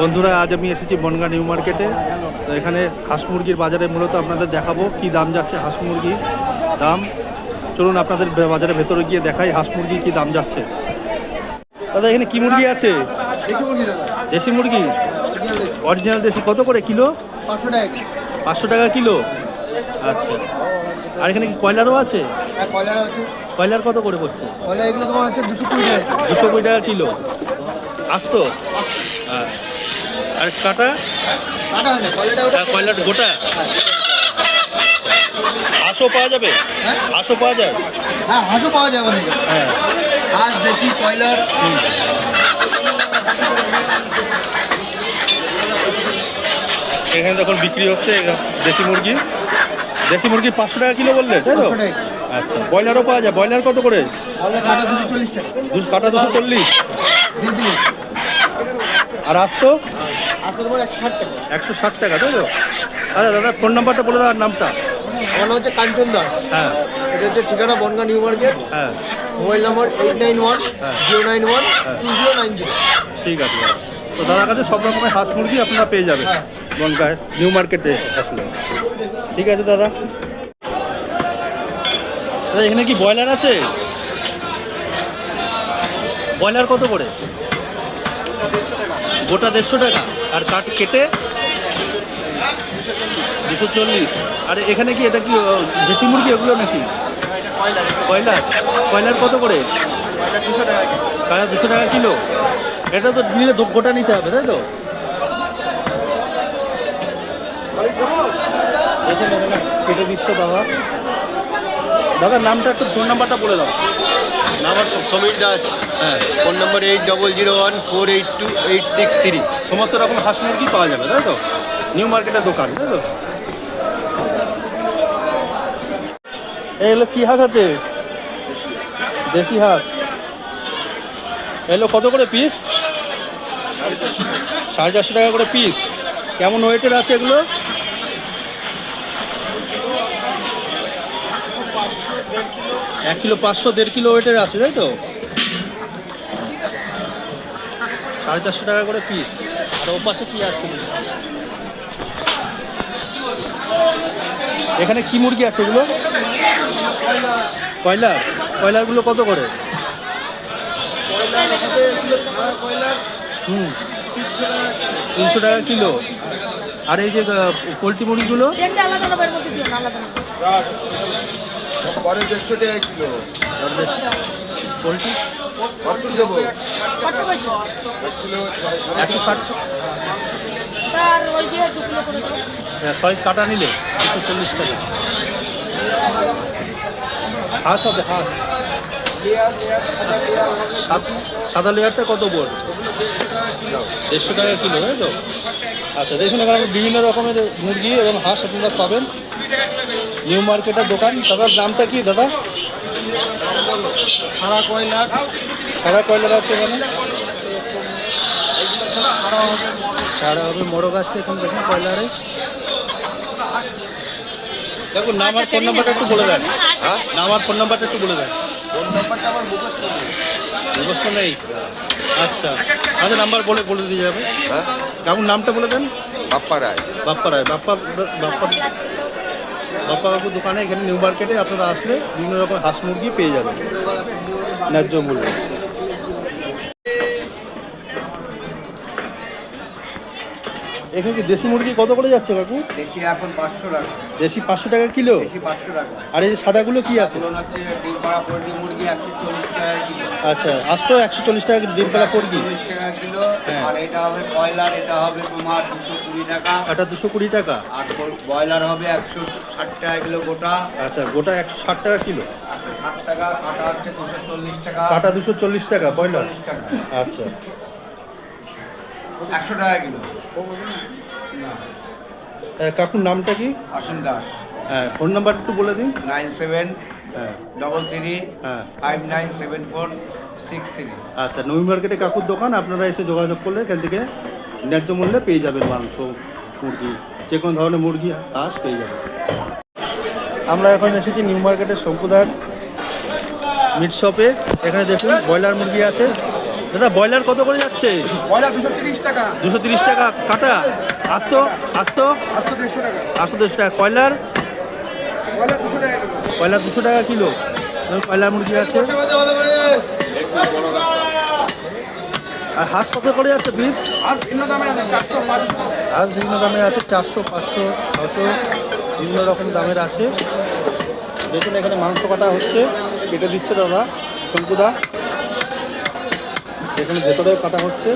বন্ধুরা আজ আমি এসেছি বনগা নিউ মার্কেটে। তো এখানে হাঁস মুরগির বাজারে মূলত আপনাদের দেখাবো কি দাম যাচ্ছে হাঁস মুরগি দাম। চলুন আপনাদের বাজারে ভেতরে গিয়ে দেখাই হাঁস মুরগি কি দাম যাচ্ছে। দাদা এখানে কি মুরগি আছে? দেশি মুরগি অরিজিনাল দেশি কত করে কিলো? পাঁচশো টাকা পাঁচশো টাকা কিলো? আচ্ছা। আর এখানে কি কয়লারও আছে? হ্যাঁ কয়লার আছে। কয়লার কত করে পড়ছে? কয়লা এগুলো তোমার হচ্ছে দুশো কুড়ি টাকা। দুশো কুড়ি টাকা কিলো। আসতো? আর কাটা? কাটা কয়লাটা গোটা? হাঁসও পাওয়া যাবে? হ্যাঁ? হাঁসও পাওয়া যায়? হ্যাঁ হাঁসও পাওয়া যাবে হ্যাঁ। হাঁস দেশি কয়লার এখানে তখন বিক্রি হচ্ছে দেশি মুরগি। দেশি মুরগি পাঁচশো টাকা কিলো বললে তাই তো? আচ্ছা ব্রয়লারও পাওয়া যায়? ব্রয়লার কত করে? দুশো চল্লিশ টাকা। কাটা দুশো চল্লিশ? আর আসতো? একশো ষাট টাকা। টাকা তাই তো? আচ্ছা দাদা ফোন নাম্বারটা বলে দেওয়ার নামটা। আমার নাম হচ্ছে কাঞ্চন দাস। হ্যাঁ। এটা হচ্ছে ঠিকানা বনগা নিউ মার্কেট। হ্যাঁ। Mobile number eight nine one হ্যাঁ। জিরো নাইন ওয়ান হ্যাঁ। Two zero nine zero. ঠিক আছে তো দাদার কাছে সব রকমের হাঁস মুরগি আপনারা পেয়ে যাবেন। হ্যাঁ। বনগায় নিউ মার্কেটে আসলে। ঠিক আছে দাদা। দাদা এখানে কি ব্রয়লার আছে? ব্রয়লার কত করে? গোটা দেড়শো টাকা। আর কাট কেটে দুশো চল্লিশ। আর এখানে কি এটা কি দেশি মুরগি এগুলো নাকি? কয়লার? কয়লার কত করে? কয়লা দুশো টাকা কারা দুশো টাকা কিলো। এটা তো নিলে গোটা নিতে হবে, তাই তো? কেটে দিচ্ছে দাদা দাদার নামটা একটু ফোন নাম্বারটা বলে দাও। নাম্বার সমীর দাস। হ্যাঁ phone number eight double zero one four eight two eight six three. সমস্ত রকম হাঁস মুরগি পাওয়া যাবে, তাই তো? নিউ মার্কেটের দোকান, তাই তো? এগুলো কি হাঁস আছে? দেশি হাঁস। এগুলো কত করে পিস সাড়ে চারশো টাকা করে পিস কেমন ওয়েটের আছে এগুলো? এক কিলো পাঁচশো, দেড় কিলো ওয়েটের আছে, তাই তো? সাড়ে চারশো টাকা করে পিস আর ও পাশে কি আছে? এখানে কি মুরগি আছে এগুলো? কয়লার? কয়লারগুলো কত করে? হুম। তিনশো টাকা কিলো। আর এই যে পোলট্রি মুরগিগুলো? তিনটে আলাদা আলাদা বের করতে দিও না আলাদা আলাদা। পরে দেড়শো টাকা কিলো। পোলট্রি? কত দেবো? একশো ষাট। তার ওই দিয়ে দু কিলো করে দাও। হ্যাঁ, ছয় কাটা নিলে দুশো চল্লিশ টাকা। হাঁস হবে হাঁস। সাত- সাদা লেয়ারটা কত বড়? দেড়শো টাকা কিলো তাই তো? আচ্ছা দেখুন এখানে বিভিন্ন রকমের মুরগি এবং হাঁস আপনারা পাবেন। নিউ মার্কেটের দোকান। দাদার নামটা কি দাদা? ছাড়া কয়লার সারা কয়লার আছে এখানে? সারা হবে মোরগ আছে এখানে দেখুন কয়লারে। দেখুন নাম আর ফোন নাম্বারটা একটু বলে দেন। হ্যাঁ? নাম আর ফোন নাম্বারটা একটু বলে দেন। ফোন নাম্বারটা আমার মুখস্থ নেই। মুখস্থ নেই? আচ্ছা। আচ্ছা নাম্বার বলে বলে দিয়ে যাবে। হ্যাঁ? কেমন নামটা বলে দেন। বাপ্পা রায়। বাপ্পা রায়। বাপ্পা বাপ্পা বাপ্পা বাবুর দোকানে এখানে নিউ মার্কেটে আপনারা আসলে বিভিন্ন রকম হাঁস মুরগি পেয়ে যাবেন। ন্যায্য মূল্য। এখানে কি দেশি মুরগি কত করে যাচ্ছে কাকু? দেশি এখন পাঁচশো টাকা। দেশি পাঁচশো টাকা কিলো? দেশি পাঁচশো টাকা। আর এই যে সাদাগুলো কি আছে? হচ্ছে ডিম পাড়া পোলট্রি মুরগি একশো চল্লিশ টাকা কিলো। আচ্ছা আসতো একশো চল্লিশ টাকা ডিম পেলা মুরগি চল্লিশ টাকা কিলো। হ্যাঁ। আর এটা হবে কয়লার এটা হবে তোমার দুশো কুড়ি টাকা। একটা দুশো কুড়ি টাকা? আর ব্রয়লার হবে একশো ষাট টাকা কিলো গোটা। আচ্ছা গোটা একশো ষাট টাকা কিলো? একশো ষাট টাকা কাটা হচ্ছে দুশো চল্লিশ টাকা। কাটা দুশো চল্লিশ টাকা ব্রয়লার? আচ্ছা। একশো টাকা কিলো। কাকুর নামটা কি? অসীম দাস। হ্যাঁ ফোন নাম্বার একটু বলে দিন। নাইন সেভেন ডবল থ্রি হ্যাঁ। Five nine seven four six three. আচ্ছা নবী মার্কেটে কাকুর দোকান আপনারা এসে যোগাযোগ করলে এখান থেকে ন্যায্য মূল্যে পেয়ে যাবেন মাংস মুরগি যে কোনো ধরনের মুরগি হাঁস পেয়ে যাবেন। আমরা এখন এসেছি নিউ মার্কেটের শঙ্কুদার মিট শপে। এখানে দেখুন ব্রয়লার মুরগি আছে। দাদা ব্রয়লার কত করে যাচ্ছে? ব্রয়লার দুশো তিরিশ টাকা। দুশো তিরিশ টাকা কাটা আসতো আসতো? আটশো দেড়শো টাকা। আটশো দেড়শো টাকা কয়লার? ব্রয়লার দুশো টাকা কয়লার দুশো টাকা কিলো। কয়লার মুরগি আছে? আর হাঁস কত করে যাচ্ছে পিস? আর ভিন্ন দামের আছে চারশো পাঁচশো। হাঁস বিভিন্ন দামের আছে চারশো পাঁচশো ছশো বিভিন্ন রকম দামের আছে। দেখুন এখানে মাংস কাটা হচ্ছে। কেটে দিচ্ছে দাদা শঙ্কুদা। এখানে ভেতরেও কাটা হচ্ছে।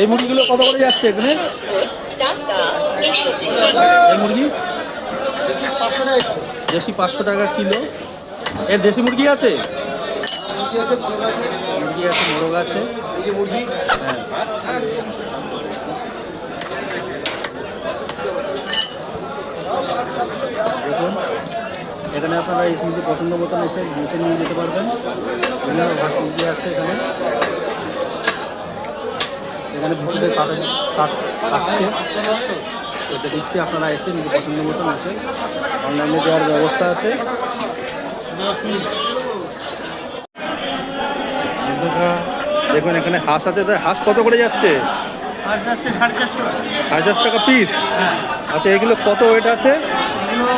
এই মুরগিগুলো কত করে যাচ্ছে এখানে? এই মুরগি? দেশি পাঁচশো টাকা কিলো। এর দেশি মুরগি আছে? মুরগি আছে, মোরগ আছে। এই যে মুরগি হ্যাঁ। এখানে আপনারা এই নিজে পছন্দ মতন এসে নিচে নিয়ে যেতে পারবেন। ভাত মুরগি আছে এখানে। এখানে ভিতরে কাটে কাটছে এটা দিচ্ছি আপনারা এসে নিজে পছন্দ মতন এসে অনলাইনে দেওয়ার ব্যবস্থা আছে। দেখুন এখানে হাঁস আছে। তাই হাঁস কত করে যাচ্ছে? সাড়ে চারশো সাড়ে চারশো টাকা পিস আচ্ছা এগুলো কত ওয়েট আছে? এগুলো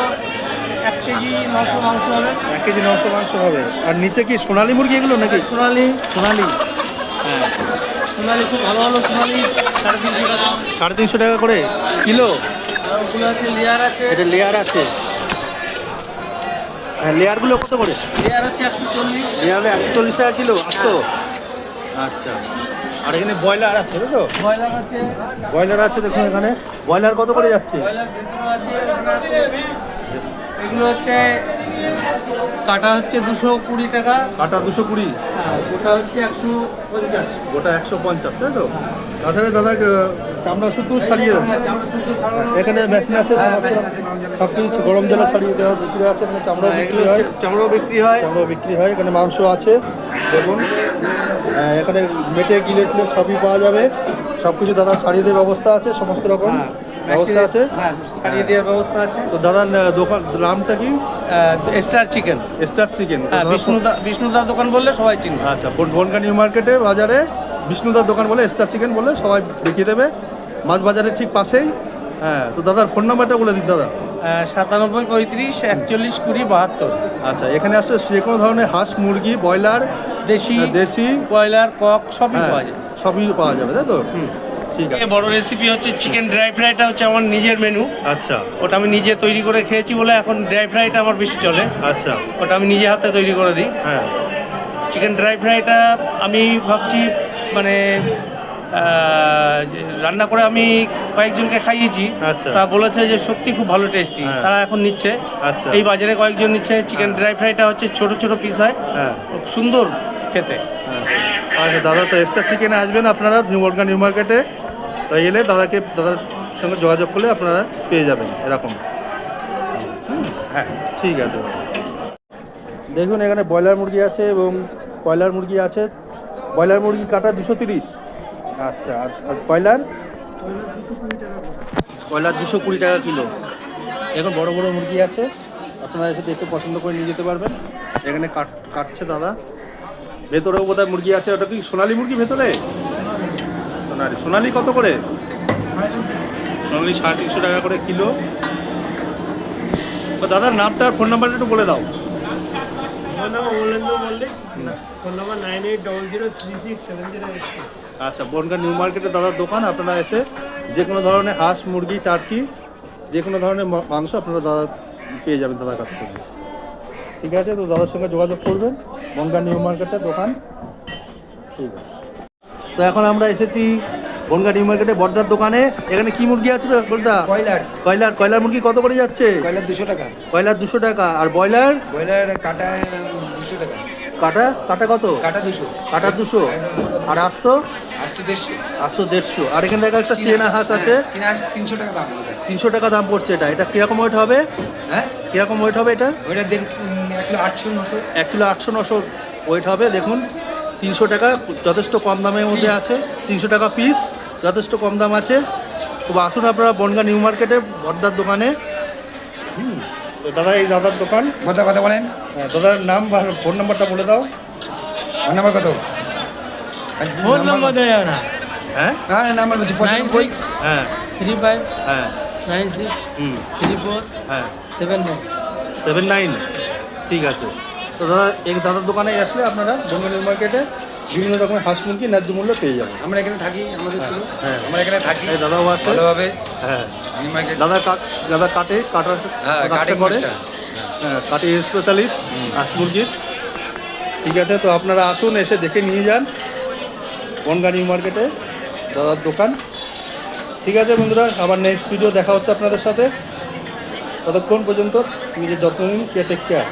এক কেজি নশো মাংস হবে। এক কেজি নশো মাংস হবে। আর নিচে কি সোনালী মুরগি এগুলো নাকি? সোনালি সোনালী। হ্যাঁ। সোনালি খুব ভালো ভালো সোনালি সাড়ে তিনশো টাকা। সাড়ে তিনশো টাকা করে কিলো? ওগুলো আছে লেয়ার আছে। এটা লেয়ার আছে। হ্যাঁ লেয়ারগুলো কত করে? লেয়ার হচ্ছে একশো চল্লিশ। লেয়ার একশো চল্লিশ টাকা কিলো আসতো? আচ্ছা। আর এখানে ব্রয়লার আছে তো ব্রয়লার আছে। ব্রয়লার আছে দেখুন এখানে। ব্রয়লার কত করে যাচ্ছে? ব্রয়লার আছে। এগুলো হচ্ছে কাটা হচ্ছে দুশো কুড়ি টাকা। কাটা দুশো কুড়ি? হ্যাঁ গোটা হচ্ছে একশো পঞ্চাশ। গোটা একশো পঞ্চাশ তাই তো? তাছাড়া দাদা চামড়া শুধু চামড়া শুদ্ধ সারানো এখানে মেশিন আছে হ্যাঁ। সব কিছু গরম জলে ছাড়িয়ে দেওয়া বিক্রি আছে এখানে চামড়াও হ্যাঁ, বিক্রি হয়। চামড়াও বিক্রি হয়। চামড়াও বিক্রি হয় এখানে মাংস আছে দেখুন এখানে মেটে গিলে টিলে সবই পাওয়া যাবে। সব কিছু দাদা ছাড়িয়ে দেওয়ার ব্যবস্থা আছে সমস্ত রকম। হ্যাঁ, ব্যবস্থা আছে? হ্যাঁ ছাড়িয়ে দেওয়ার ব্যবস্থা আছে। তো দাদার দোকান নামটা কি? স্টার চিকেন স্টার চিকেন হ্যাঁ বিষ্ণুদা বিষ্ণুদার দোকান বললে সবাই চিনবে। আচ্ছা বন- নিউ মার্কেটে বাজারে বিষ্ণুদার দোকান বলে স্টার চিকেন বলে সবাই দেখিয়ে দেবে। মাছ বাজারের ঠিক পাশেই। হ্যাঁ তো দাদার ফোন নাম্বারটা বলে দিন দাদা। সাতানব্বই পঁয়ত্রিশ একচল্লিশ কুড়ি বাহাত্তর। আচ্ছা এখানে আসলে যে কোনো ধরনের হাঁস মুরগি ব্রয়লার দেশি দেশি ব্রয়লার কক সবই হ্যাঁ, পাওয়া যায়। সবই পাওয়া যাবে তাই তো? হুম। ঠিক আছে। বড় রেসিপি হচ্ছে চিকেন ড্রাই ফ্রাইটা হচ্ছে আমার নিজের মেনু আচ্ছা। ওটা আমি নিজে তৈরি করে খেয়েছি বলে এখন ড্রাই ফ্রাইটা আমার বেশি চলে। আচ্ছা। ওটা আমি নিজে হাতে তৈরি করে দিই। হ্যাঁ। চিকেন ড্রাই ফ্রাইটা আমি ভাবছি মানে রান্না করে আমি কয়েকজনকে খাইয়েছি। আচ্ছা। তা বলেছে যে সত্যি খুব ভালো টেস্টি হ্যাঁ। তারা এখন নিচ্ছে। আচ্ছা। এই বাজারে কয়েকজন নিচ্ছে। চিকেন। ড্রাই ফ্রাইটা হচ্ছে ছোট ছোট পিস হয়। হ্যাঁ। খুব সুন্দর খেতে। হ্যাঁ। আচ্ছা দাদা তো এক্সট্রা চিকেনে আসবেন আপনারা নিউ নিউ মার্কেটে তো এলে দাদাকে দাদার সঙ্গে যোগাযোগ করলে আপনারা পেয়ে যাবেন এরকম। হ্যাঁ। ঠিক আছে। দেখুন এখানে ব্রয়লার মুরগি আছে এবং কয়লার মুরগি আছে। ব্রয়লার মুরগি কাটা দুশো তিরিশ। আচ্ছা আর আর কয়লার? কয়লার দুশো কুড়ি টাকা কিলো। এখন বড় বড় মুরগি আছে। আপনারা এসে দেখে পছন্দ করে নিয়ে যেতে পারবেন। এখানে কাট কাটছে দাদা। ভেতরেও বোধহয় মুরগি আছে। ওটা কি সোনালী মুরগি ভেতরে? সোনালি। সোনালি কত করে? সোনালি সাড়ে তিনশো টাকা করে কিলো। দাদার নামটা আর ফোন নাম্বারটা একটু বলে দাও। আচ্ছা বনগা নিউ মার্কেটে দাদার দোকান আপনারা এসে যে কোনো ধরনের হাঁস মুরগি টার্কি যে কোনো ধরনের মাংস আপনারা দাদা পেয়ে যাবেন দাদার কাছ থেকে। ঠিক আছে তো দাদার সঙ্গে যোগাযোগ করবেন। বনগা নিউ মার্কেটের দোকান। ঠিক আছে। তো এখন আমরা এসেছি বনগা নিউ মার্কেটে বর্দার দোকানে। এখানে কি মুরগি আছে তো বর্দা ব্রয়লার কয়লার। কয়লার মুরগি কত করে যাচ্ছে? ব্রয়লার দুশো টাকা। কয়লার দুশো টাকা। আর ব্রয়লার? ব্রয়লার কাটা দুশো টাকা। কাটা? কাটা কত? কাটা দুশো। কাটা দুশো। আর আস্ত? আসতে দেড়শো। আস্ত দেড়শো। আর এখানে দেখা একটা চেনা হাঁস আছে। চীনা হাঁস তিনশো টাকা দাম তিনশো টাকা দাম পড়ছে এটা। এটা কীরকম ওয়েট হবে? হ্যাঁ? কীরকম ওয়েট হবে এটা? ওইটা দেড় এক কিলো আটশো নশো। এক কিলো আটশো নশো ওয়েট হবে দেখুন। তিনশো টাকা যথেষ্ট কম দামের মধ্যে আছে তিনশো টাকা পিস যথেষ্ট কম দাম আছে। তো আসুন আপনারা বনগা নিউ মার্কেটে বর্দার দোকানে। হুম তো দাদা এই দাদার দোকান। কথা কথা বলেন। হ্যাঁ, দাদার নাম বা ফোন নাম্বারটা বলে দাও। ফোন নাম্বার কত? ফোন নম্বর দেয় না। হ্যাঁ? হ্যাঁ নাম্বার বলছি নাইন সিক্স হ্যাঁ। থ্রি ফাইভ হ্যাঁ। নাইন সিক্স হুম। থ্রি ফোর হ্যাঁ। সেভেন নাইন সেভেন নাইন ঠিক আছে। তো দাদা এই দাদার দোকানে আসলে আপনারা বঙ্গ নিউ মার্কেটে বিভিন্ন রকমের হাঁস মুরগি ন্যায্য মূল্যে পেয়ে যাবেন। আমরা এখানে থাকি আমাদের হ্যাঁ। আমরা এখানে থাকি দাদাও আছে। ভালোভাবে। হ্যাঁ। মার্কেট দাদা কাট দাদা কাটে কাটার হ্যাঁ কাজটা করে হ্যাঁ কাটি স্পেশালিস্ট হাঁস মুরগির। ঠিক আছে তো আপনারা আসুন এসে দেখে নিয়ে যান বনগা নিউ মার্কেটে দাদার দোকান। ঠিক আছে বন্ধুরা আবার নেক্সট ভিডিও দেখা হচ্ছে আপনাদের সাথে। ততক্ষণ পর্যন্ত নিজের যত্ন নিন কে টেক কেয়ার